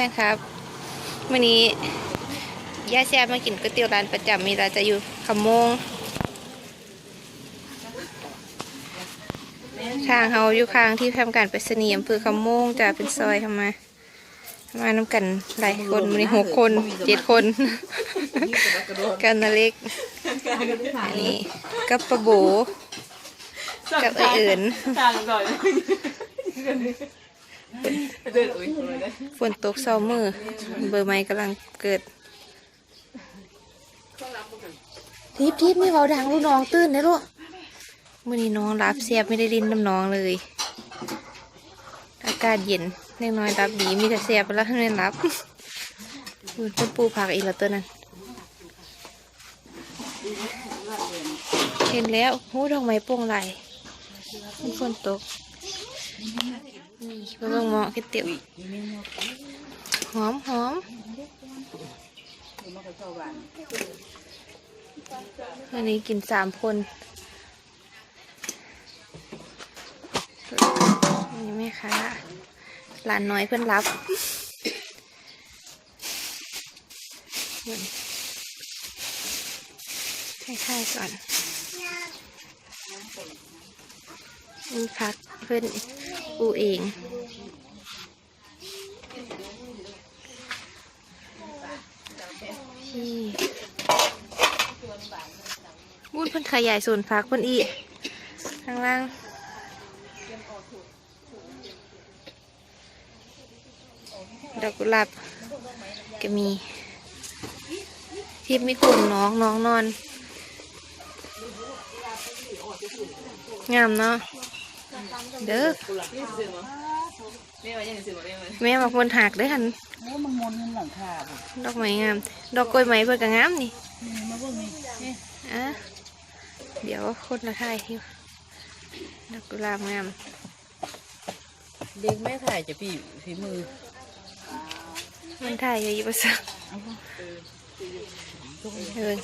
ฟนครับวันนี้ย่าแซ่บมากินก๋วยเตี๋ยวร้านประจำมีเราจะอยู่ขมงทางเขาอยู่ข้างที่ทำการไปรษณีย์อำเภอคำโมงจะเป็นซอยเข้ามามาน้ำกันหลายคนมีหกคนเจ็ดคน กันนาเล็กอันนี้กับปะโบกับไอเอิญทางก่อนเดินอุ้ยเลย ฝนตกเศร้ามือ เบอร์ไม้กำลังเกิดทิพทิพไม่เบาดังลูกน้องตื่นนะลูกมื่อนี้น้องรับเสียบไม่ได้ดินน้ำน้องเลย อากาศเย็นเล็กน้อยรับดีมีแต่เสียบไปแล้วท่านไม่รับอุ่นต้นปูผักอีกแล้วตัวนั้นเห็นแล้วหูดอกไม้โปร่งไหลฝนตก มาเบิ่งหมอก๋วยเตี๋ยวหอมหอมวันนี้กินสามคนนี่แม่ค้าหลานน้อยเพื่อนรับให้ค่ายๆก่อนนี่พักเพื่อนอูเอง พี่บุญ เพิ่นขยายส่วนพักเพิ่นอีกข้างล่างดอกกุหลาบก็มีที่มีคนน้องน้องนอน งามเนาะเด้อแม่ว่ายังสิบอกได้ไหมแม่มาคนหักเด้อหันโอ้มันมนเงินหลังคาบ่ดอกไม้งาม ดอกกล้วยไม้เพื่อก็งามนี่นี่มาเบิ่งนี่นี่อะ เดี๋ยวคนละถ่ายที่ดอกกุหลาบงามเด็กแม่ถ่ายจะพี่ฝีมือ มันถ่ายอยู่ยี่ปะสักเออ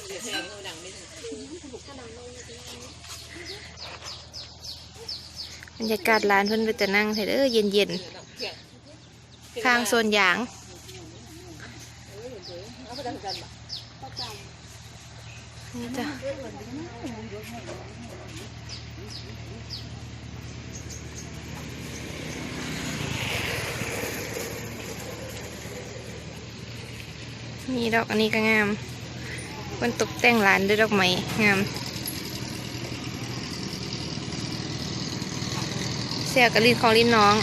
บรรยากาศร้านเพิ่นไปจะนั่งเถอะเด้อเย็นเย็นๆข้างโซนหยาง นี่จ้ะมีดอกอันนี้ก็งามเพิ่นตกแต่งร้านด้วยดอกไม้งามเสียกับลินของลินน้อง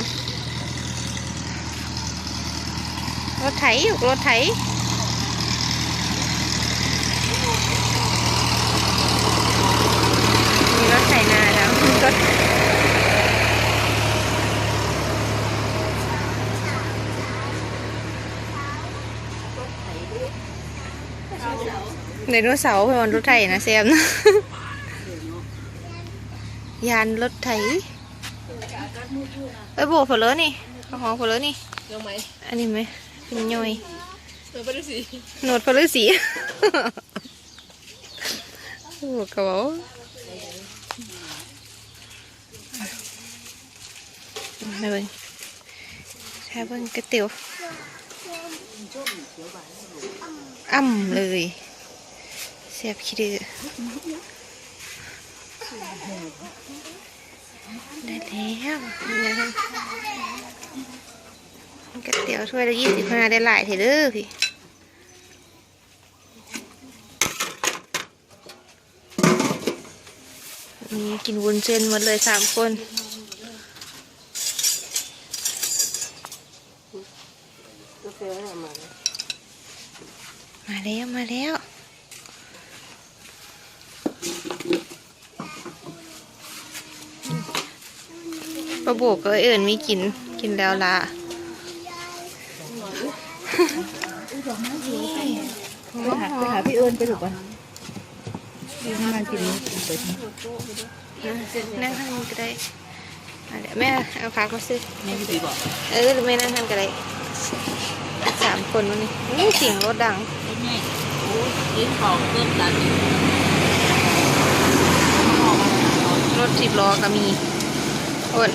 รถไถอยู่รถไถมีรถไถนา แล้วรถไดโนเสาร์เป็นวันรถไถนะแซมนะยานรถไถเอ้ยโบกผลเลยนี่เอาของผลเลยนี่ยังไหมอันนี้ไหมเป็นย่อยเออไปดูสิโหนดผลฤาษีโอ้กระเป๋าไม่ เบิ่งแช่เบิ่งก๋วยเตี๋ยวอ่ำเลยเสียบขี้ดื้อได้แล้วก๋วยเตี๋ยวถ้วยละยี่สิบห้าได้หลายเถอะเด้อพี่นี่กินวุ้นเส้นหมดเลยสามคน ก็เสียให้มา มาแล้วมาแล้ว ปลาโบกก็เอิ่นมีกินกินแล้วละไปหาไปหาพี่เอิญไปถูกป่ะพี่มันกินนี้กินไปนั่งข้างนี้ก็ได้อะเดี๋ยวแม่เอาพักมาซื้อแม่พี่ตีบอกเออหรือแม่นั่งข้างก็ได้สามคนวันนี้อู้เสียงรถดังไอ้แม่โอ้ยลิ้นของเริ่มตันรถสิบล้อก็มีโอน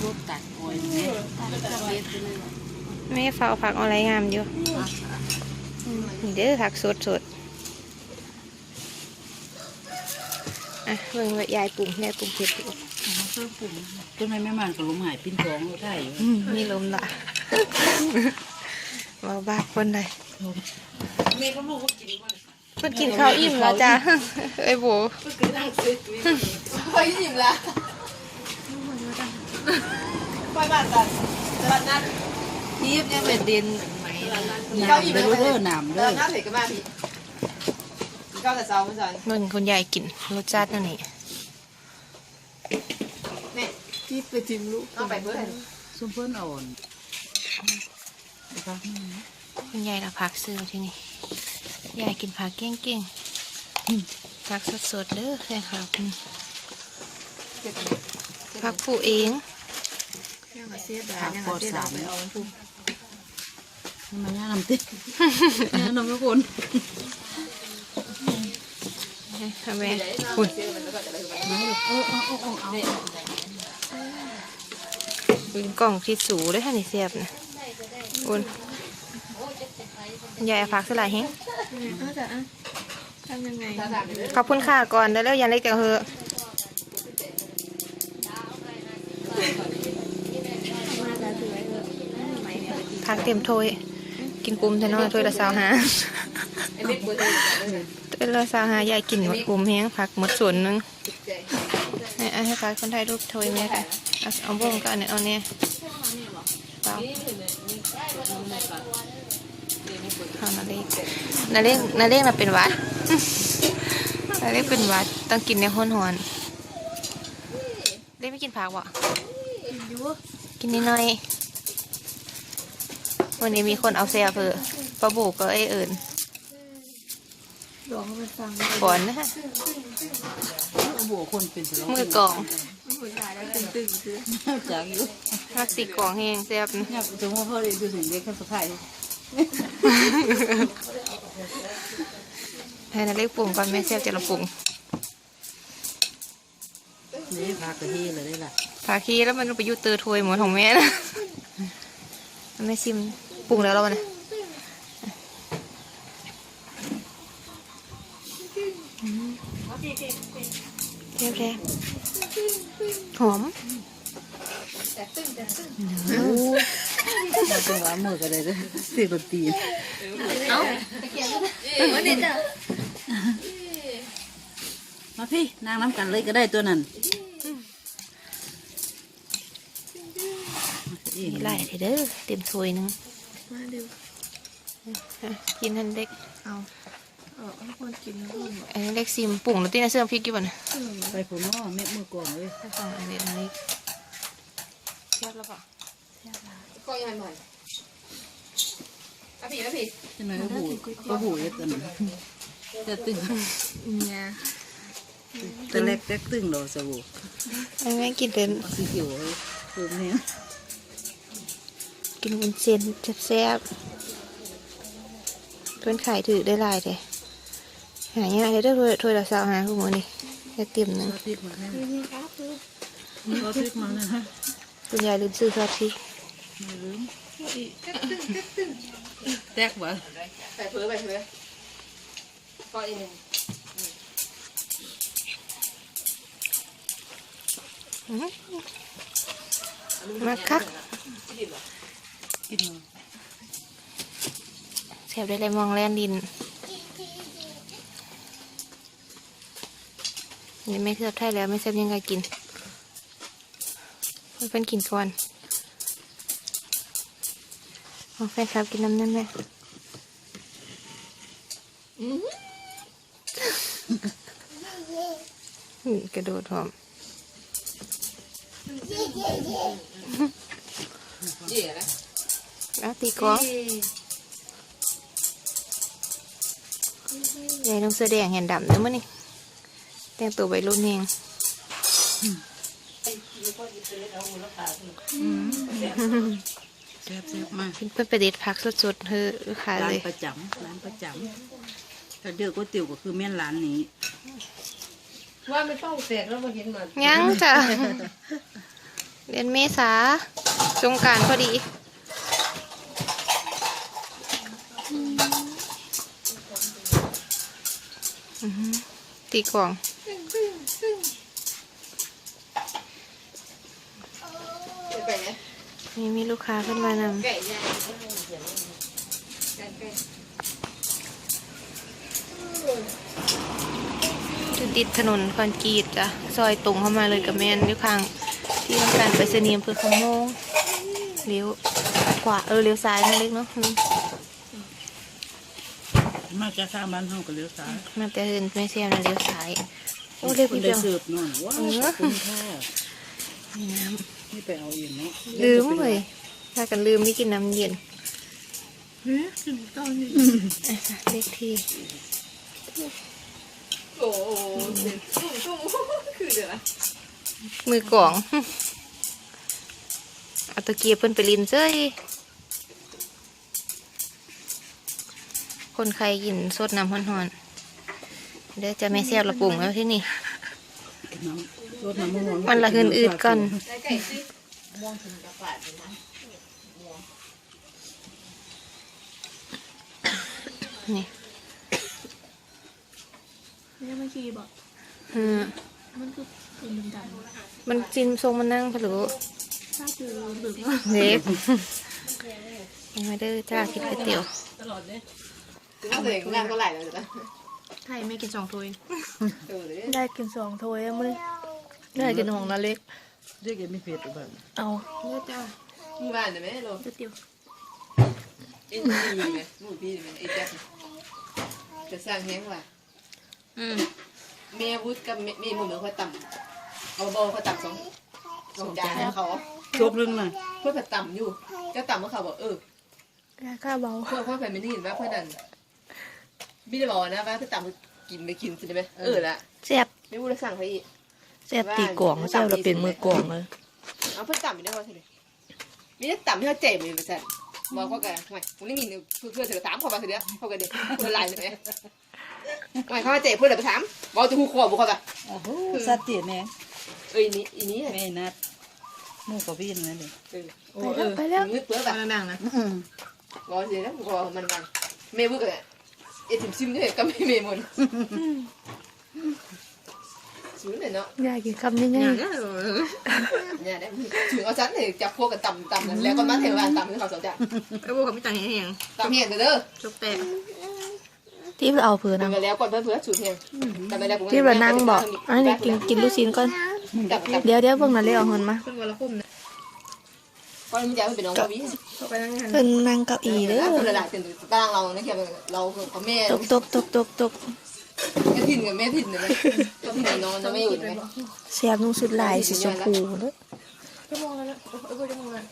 รูปตัดโอย แม่แม่เฝ้าผักอะไรงามอยู่อืมนี่เด้อผักสดสดๆอะเบิ่งว่ายายปรุงยายปรุงเผ็ดอยู่เพิ่มปุ่มจนไม่แม่มันก็ล้มหายปิ้นท้องเราได้อยู่อืมมีลมละเบาบาคนเลยแม่ก็รู้ว่ากินว่าเพิ่นกินข้าวอิ่มแล้วจ้ะเอ้ยโบไปยิ้มละ ไปบ้านกันตลาดนัดทีบเนี่ยเป็นดินเขาอิ่มเด้อเด้อหนามตเด้อลาดนัดเห็นกันมาพี่ก็แต่เช้าเมื่อเช้าเบิ่งคุณยายกินรสชาตินั่นนี่แม่ที่ไปจิ้มลูกเอาไปเพื่อนซุ่มเพิ่นอ่อนนะครับคุณยายละผักซื้อที่นี่ยายกินผักเก่งๆผักสดๆเด้อแฟนคลับนี่ผัก ปลูกเองผักปลอดสารนี่มันย่าน้ำติ๊กย่าน้ำทุกคนทำไมคุณเออเอาเอาเอาเอาเป็นกล่องที่สูด้วยค่ะนี่เสียบนะคุณยายเอาผักสลายแห้งทำยังไงขอบคุณค่ะก่อนได้แล้วยันเล็กจังเหอ กเต็มถ้วย กินกลุ่มเท่าน้อยถ้วยละสาวหาไอ้เด็กเบอร์เท่าไหร่ถ้วยละสาวหายายกินหมดกลุ่มแห้งผักหมดส่วนหนึงให้ให้ให้ขายคนไทยรูปถ้วยแม่กันเอาเอาบ้งก็อันนี้เอาเนี่ยเปล่าเอานาเล็กนาเล็กนาเล็กน่ะเป็นหวัดนาเล็กเป็นหวัดต้องกินในห้อนหอนเล็กไม่กินผักบ่กินนิดหน่อย วันนี้มีคนเอาเสียเพื่อปลาบูก็ไอเอิญหลวงเขาไปฟังฝนนะฮะบัวคนเป็นสิมือกองผู้ชายแล้วตึงๆคือจากอยู่รักสีกองแห้งเสียบนะเนี่ยสมมติเขาเลยดูถึงเด็กเขาสุดท้ายให้นาเล็กปรุงก่อนแม่เสียบจะละปรุงนี่พากระเทียเลยได้ล่ะผาคีแล้วมันไปอยุเตอร์ถ้วยหมดของแม่นะแม่ชิม ปรุงแล้วแล้วนะเรียบแรหอมมาจังหวะมือก็ได้เลยเสียดนตรีวันนี้จ้ะมาพี่นางน้ำกันเลยก็ได้ตัวนั้นมีหลายเด้อเต็มถ้วยหนึง มาเดี๋ยวอะกินทันเด็ก เอาเอาให้คนกินแล้วก็หมดอันนี้เล็กซิมปรุงแล้วตีนะเสื่อมพริกกี่บ่นะไปผมน้อแม่มือก่อนเลยถ้าฟังอันนี้อันนี้เทียบแล้วป่ะก็ยังหน่อยอะพี่อะพี่ใช่ไหมก็หูก็หูเยอะกันจะตึงเนี่ยแต่เล็กแตกตึงเราสบู่อันนี้กินเป็นสีเขียวเลยคือเนี่ย กินเป็นเซนแซ่บๆเพื่อนขายถือได้หลายเลยหายากเลยเด้อถ้วยถ้วยละสาวหาคุณหมอนี่ได้เต็มหนึ่งซอสพริกมาให้ซอสพริกมานะฮะคุณยายลืมซื้อซอสพริกไม่ลืมแตกวะไปเพื่อไปเพื่อก็เองอื้อมาคัก กินมาแซ่บได้เลยมองแลนดิน นี่ไม่เทียบไทยแล้วไม่แซ่บยังไงกินเพื่อนกินก่อนเอาแฟนคลับกินน้ำนั่นไหมอืมกระโดดหอมเจ๋นะ เอาตีกลองยายต้องเสื้อแดงเห็นดำเด้อมั้นี่แต่งตัวใบรุ่นเองแซ่บแซ่บมากเพื่อนไปเด็ดผักสดๆเฮ้อขายร้าเลนยประจำร้านประจำถ้าเดือก๋วยเตี๋ยวก็คือแม่นร้านนี้ ว่าไม่ต้องเสร็จแล้วมาเห็นมันยังจ้ะเดือนเมษาสงกรารพอดีอือหือ ตีกล่องไปไหนมีมีลูกค้าขึ้นมานำไก่ย่างไก่ไก่จะติดถนนคอนกรีตจ้ะ ซอยตรงเข้ามาเลยกับแมนอยู่ข้าง ที่ทำการไปเสนียมเพื่อขโมงเลี้ยวขวาเออเลี้ยวซ้ายนะเล็กเนาะอื มมาจากทางบ้านเฮาก็เลี้ยวซ้ายมาแต่เห็นไม่เสียนะเลี้ยวซ้ายโอ้เล็กคุนิณดได้เดียวเสิร์ฟหน่อยว้าวเออ ขอบคุณค่ะมีน้นี่ไปเอาเองเนาะำลืมเลยถ้ากันลืมนี่กินน้ำเย็นเฮ้ยกินตอนนี้อะเล็กทีโอ้โหเสียงตุ้มตุ้มคือเดี๋ยวนะมือกล่องเอาตะเกียบเพิ่นไปลินเจ้ย คนใครกินสดน้ำห่อนๆเดี๋ยวจะไม่แซ่บละปุ่งแล้วที่นี่น้ำรสน้ำมะม่วงมันละเงินอืดก่อนไก่ไก่ซิม่วงถึงกระปาดเลยนะนี่เนี่ยมันคือบอกอืมมันคือเป็นดำมันจินทรงมันนั่งพะโล้ๆถ้าคือเหลืองเล็กยังไม่ได้จ้าคิดก๋วยเตี๋ยว ถึงว่าตัวเองงานก็หลายแล้วจ้ะไทยไม่กินสองถ้วยเออเดี๋ยวได้กินสองถ้วยอะมึงได้กินของนาเล็ก เรียกเอ็มไม่เผ็ดหรือเปล่าเอาเลือจ้ามึงบ้านเดี๋ยวไหมโลก๋วยเตี๋ยวไอ้นี่มีไหมหมูพี่ไหมไอ้แจ๊คจะสร้างแห้งว่ะอืมเมียวุฒิกับเมียหมูเหมือนเขาต่ำเอาเบาเขาต่ำสองสองจานให้เขาจบนึงน่ะเพื่อต่ำอยู่ก็ต่ำว่าเขาบอกเออราคาเบาเพื่อเพื่อแฟนไม่ได้ยินว่าเพื่อนนั่น พี่จะบอกนะว่าเพื่อต่ำกินไปกินใช่ไหมเออละแซ่บไม่พูดแล้วสั่งเขาอีกแซ่บตีกล่องแซ่บเราเป็นมือกล่องเลยเอาเพื่อนต่ำไปได้ว่าใช่ไหมมีแต่ต่ำที่เขาเจ็บเลยไปสั่นบอกเขากันไม่ผมได้ยินเพื่อนเพื่อนเธอถามเขาไปเถอะเดียวเขากันเด็กเพื่อนไล่ใช่ไหมไม่เขาเจ็บเพื่อนเลยไปถามบอกจะหูคอบุกเขาไปโอ้โหสัตว์เตี๋ยแม่เอ้ยนี่อีนี้แม่นัดหมูกับพี่นั่นเลยเออโอ้เออไปแล้วมืดเปื้อนแบบดังๆนะอืมบอกสินะบอกมันมันเมย์บุกเลย เอ็ดถึงซิมด้วยก็ไม่เมย์หมดศูนย์เลยเนาะยากกินคำนี้ไงเนี่ยได้ถึงเอาชั้นเลยจับพวกกับต่ำต่ำแล้วก็มาเทวานต่ำที่เขาสนใจไอ้พวกเขาไม่ต่างเฮียงต่ำเฮียนเด้อชุบแต่ที่เราเอาเผื่อนะแล้วก่อนเพื่อนเพื่อนสูเฮียนทำไปแล้วที่เรานั่งบอกอันนี้กินกินลูกชิ้นก่อนจับจับเดี๋ยวเดี๋ยวเพิ่งนาเล็กเอาเงินมาเพิ่นวันละคุ้มนะ เพราะมันจะเป็นน้องเขาวิ่งเขาไปนั่งงานเพิ่งนั่งเก้าอี้เด้อคนละหลายเป็นตารางเราเนี่ยแค่เรากับแม่ตกตกตกตกตกแม่ทินกับแม่ทินเลยก็พี่นอนจะไม่อยู่เลยแซ่บนุ่งสุดลายสีชมพูเด้อชั่วโมงแล้วนะเออชั่วโมงแล้ว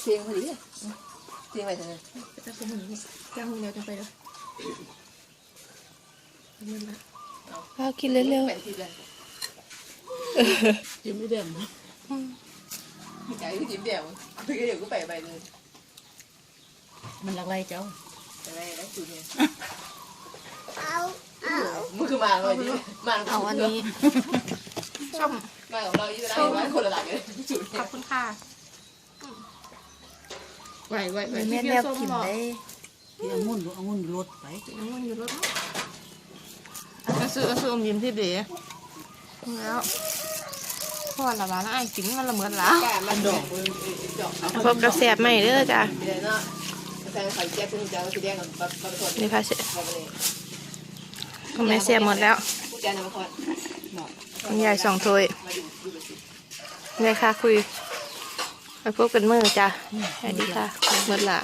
เสียงพอดีเสียงไปทางไหนจะคุ้มหนึ่งจ้างคนเดียวจะไปเลยเอากินเร็วแปดสิบเลยจิ้มไม่เด่น ใจก็จิ้มเดียวพี่ก็เดี๋ยวก็ไปไปเลยมันหลักไรเจ้าอะไรแล้วสูตรเนี่ยมึงคือมาเลยดิมาๆเอาอันนี้ส้มมาของเราอีกแล้วว่าคนละหลักเลยสูตรขอบคุณค่ะไหวไหวไหวๆแม่แนวกินได้ที่เอางุ่นเอางุ่นรถไปน้ำมันอยู่รถเอาซื้อเอาซื้ออมยิ้มที่เบ๋แล้วพ่ อละบ้านไอ้กินมันละเหมือนละกล้ามันดอกดอกพบกับแสบใหม่เด้อจ้ะเดี๋ยวเนาะแซงไข่แจ๊คซึ่งจะเอาสีแดงกับปลาปลาสดนี่เสเอาไปเลยก็ไม่แสบหมดแล้วผู้จานำมาทอดคุณยายสองถ้วยมาดูดูไปสิยายค่ะคุยไปพบกันเมื่อจ้ะสวัสดีค่ะหมดละ